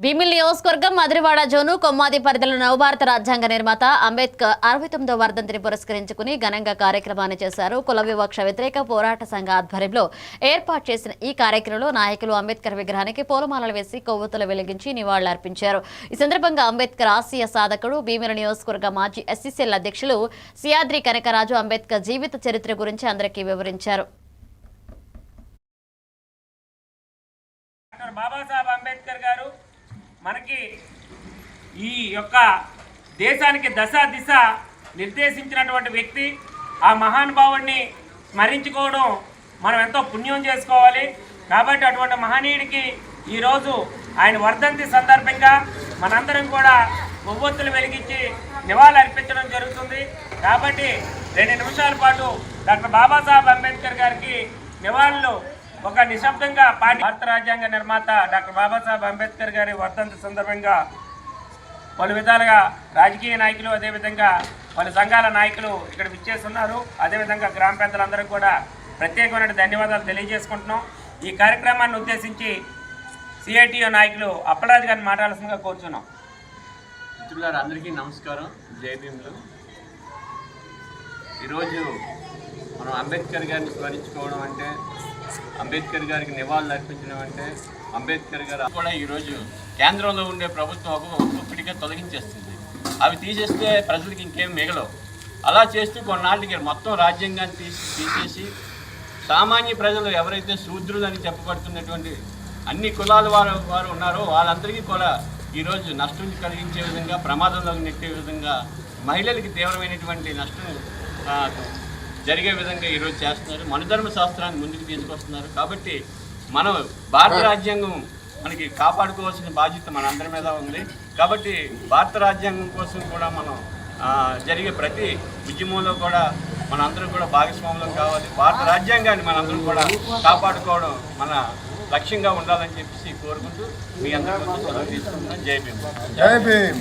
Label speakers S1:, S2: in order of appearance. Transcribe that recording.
S1: భీమిల్ నియోజకవర్గం మదిరివాడ జోను కొమ్మాది పరిధిలో నవభారత రాజ్యాంగ నిర్మాత అంబేద్కర్ అరవై తొమ్మిదో వర్ధంతిని పురస్కరించుకుని ఘనంగా కార్యక్రమాన్ని చేశారు. కుల వివక్ష వ్యతిరేక పోరాట సంఘ ఆధ్వర్యంలో ఏర్పాటు చేసిన ఈ కార్యక్రమంలో నాయకులు అంబేద్కర్ విగ్రహానికి పూలమాలలు వేసి కొవ్వొత్తులు వెలిగించి నివాళులర్పించారు. ఈ సందర్భంగా అంబేద్కర్ ఆసియా సాధకుడు భీమిల నియోజకవర్గ మాజీ ఎస్సీసీఎల్ అధ్యక్షులు సియాద్రి కనకరాజు అంబేద్కర్ జీవిత చరిత్ర గురించి అందరికీ వివరించారు.
S2: డాక్టర్ బాబాసాహెబ్ అంబేద్కర్ గారు మనకి ఈ యొక్క దేశానికి దశ దిశ నిర్దేశించినటువంటి వ్యక్తి. ఆ మహానుభావుడిని స్మరించుకోవడం మనం ఎంతో పుణ్యం చేసుకోవాలి. కాబట్టి అటువంటి మహనీయుడికి ఈరోజు ఆయన వర్ధంతి సందర్భంగా మనందరం కూడా కొవ్వొత్తులు వెలిగించి నివాళులు అర్పించడం జరుగుతుంది. కాబట్టి రెండు నిమిషాల పాటు డాక్టర్ బాబాసాహెబ్ అంబేద్కర్ గారికి నివాళులు ఒక నిశ్శబ్దంగా పార్టీ భారత రాజ్యాంగ నిర్మాత డాక్టర్ బాబాసాహెబ్ అంబేద్కర్ గారి వర్ధంతి సందర్భంగా పలు విధాలుగా రాజకీయ నాయకులు అదేవిధంగా పలు సంఘాల నాయకులు ఇక్కడ విచ్చేస్తున్నారు. అదేవిధంగా గ్రామ పెద్దలందరూ కూడా ప్రత్యేకమైన ధన్యవాదాలు తెలియజేసుకుంటున్నాం. ఈ కార్యక్రమాన్ని ఉద్దేశించి సిఐటిఓ నాయకులు అప్పలరాజు గారిని మాట్లాడాల్సిందిగా కోరుచున్నాం.
S3: మిత్రులారు అందరికీ నమస్కారం. జై భీములు. ఈరోజు మనం అంబేద్కర్ గారిని స్మరించుకోవడం అంటే అంబేద్కర్ గారికి నివాళులు అర్పించడం అంటే అంబేద్కర్ గారు కూడా ఈరోజు కేంద్రంలో ఉండే ప్రభుత్వం ఒక ఒక్కొక్కటిగా తొలగించేస్తుంది. అవి తీసేస్తే ప్రజలకు ఇంకేం మిగలవు. అలా చేస్తూ కొన్నాళ్ళకి మొత్తం రాజ్యాంగాన్ని తీసి తీసేసి సామాన్య ప్రజలు ఎవరైతే శూద్రులు అని చెప్పబడుతున్నటువంటి అన్ని కులాల వారు వారు ఉన్నారో వాళ్ళందరికీ కూడా ఈరోజు నష్టం కలిగించే విధంగా ప్రమాదంలోకి నెట్టే విధంగా మహిళలకి తీవ్రమైనటువంటి నష్టం జరిగే విధంగా ఈరోజు చేస్తున్నారు. మనుధర్మ శాస్త్రాన్ని ముందుకు తీసుకొస్తున్నారు. కాబట్టి మనం భారత రాజ్యాంగం మనకి కాపాడుకోవాల్సిన బాధ్యత మన అందరి మీద ఉంది. కాబట్టి భారత రాజ్యాంగం కోసం కూడా మనం జరిగే ప్రతి ఉద్యమంలో కూడా మనందరం కూడా భాగస్వాములం కావాలి. భారత రాజ్యాంగాన్ని మనందరం కూడా కాపాడుకోవడం మన లక్ష్యంగా ఉండాలని చెప్పేసి కోరుకుంటూ మీ అందరికీ సెలవు తీసుకుంటున్నాం. జై భీమ్.
S4: జై భీమ్.